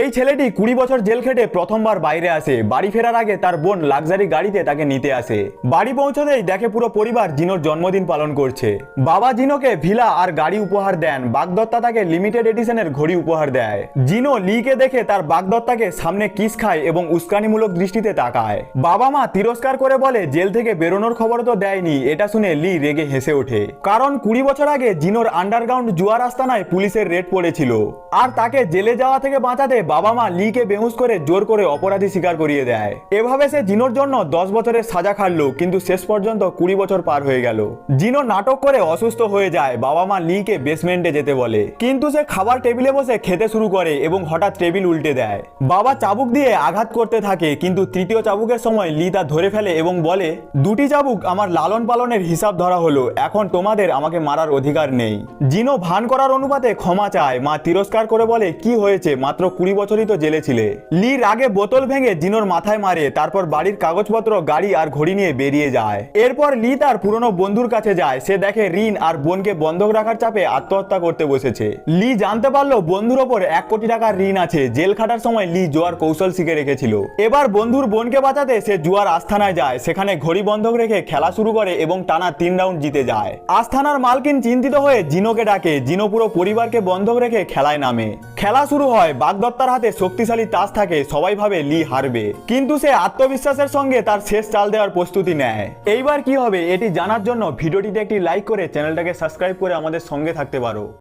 এই ছেলেটি কুড়ি বছর জেল খেটে প্রথমবার বাইরে আসে। বাড়ি ফেরার আগে তার বোন লাক্সারি গাড়িতে তাকে নিতে আসে। বাড়ি পৌঁছতেই দেখে পুরো পরিবার জিনোর জন্মদিন পালন করছে। বাবা জিনোকে ভিলা আর গাড়ি উপহার দেন। বাগদত্তা তাকে লিমিটেড এডিশনের ঘড়ি উপহার দেয়। জিনো লিকে দেখে তার বাগদত্তাকে সামনে কিস খায় এবং উস্কানিমূলক দৃষ্টিতে তাকায়। বাবা মা তিরস্কার করে বলে, জেল থেকে বেরোনোর খবর তো দেয়নি। এটা শুনে লি রেগে হেসে ওঠে। কারণ কুড়ি বছর আগে জিনোর আন্ডারগ্রাউন্ড জুয়ার আস্তানায় পুলিশের রেড পড়েছিল। আর তাকে জেলে যাওয়া থেকে বাঁচাতে বাবা মা লিকে বেহুশ করে জোর করে অপরাধী স্বীকার করিয়ে দেয়। এভাবে সে জিনোর জন্য দশ বছরের সাজা খাটলো, কিন্তু শেষ পর্যন্ত কুড়ি বছর পার হয়ে গেল। জিনো নাটক করে অসুস্থ হয়ে যায় বাবা মা লিকে বেসমেন্টে যেতে বলে। কিন্তু সে খাবার টেবিলে বসে খেতে শুরু করে এবং হঠাৎ টেবিল উল্টে দেয়। বাবা চাবুক দিয়ে আঘাত করতে থাকে, কিন্তু তৃতীয় চাবুকের সময় লি তা ধরে ফেলে এবং বলে, দুটি চাবুক আমার লালন পালনের হিসাব ধরা হলো, এখন তোমাদের আমাকে মারার অধিকার নেই। জিনো ভান করার অনুপাতে ক্ষমা চায়, মা তিরস্কার করে বলে, কি হয়েছে? মাত্র কুড়ি বছরই তো জেলে ছিলে। লি রাগে বোতল ভেঙে জিনোর মাথায় মারে, তারপর বাড়ির কাগজপত্র, গাড়ি আর ঘড়ি নিয়ে বেরিয়ে যায়। এরপর লি তার পুরনো বন্ধুর কাছে যায়। সে দেখে রিন আর বোনকে বন্ধক রাখার চাপে আত্মহত্যা করতে বসেছে। লি জানতে পারল বন্ধুর ওপর এক কোটি টাকার ঋণ আছে। জেল খাটার সময় লি জোয়ার কৌশল শিখে রেখেছিল। এবার বন্ধুর বোনকে বাঁচাতে সে জুয়ার আস্থানায় যায়। সেখানে ঘড়ি বন্ধক রেখে খেলা শুরু করে এবং টানা তিন রাউন্ড জিতে যায়। আস্থানার মালকিন চিন্তিত হয়ে জিনোকে ডাকে। জিনো পুরো পরিবারকে বন্ধক রেখে খেলায় নামে। খেলা শুরু হয় বাগদত্তার হাতে শক্তিশালী তাস থাকে, সবাই ভাবে লি হারবে। কিন্তু সে আত্মবিশ্বাসের সঙ্গে তার শেষ চাল দেওয়ার প্রস্তুতি নেয়। এইবার কি হবে, এটি জানার জন্য ভিডিওটিতে একটি লাইক করে চ্যানেলটাকে সাবস্ক্রাইব করে আমাদের সঙ্গে থাকতে পারো।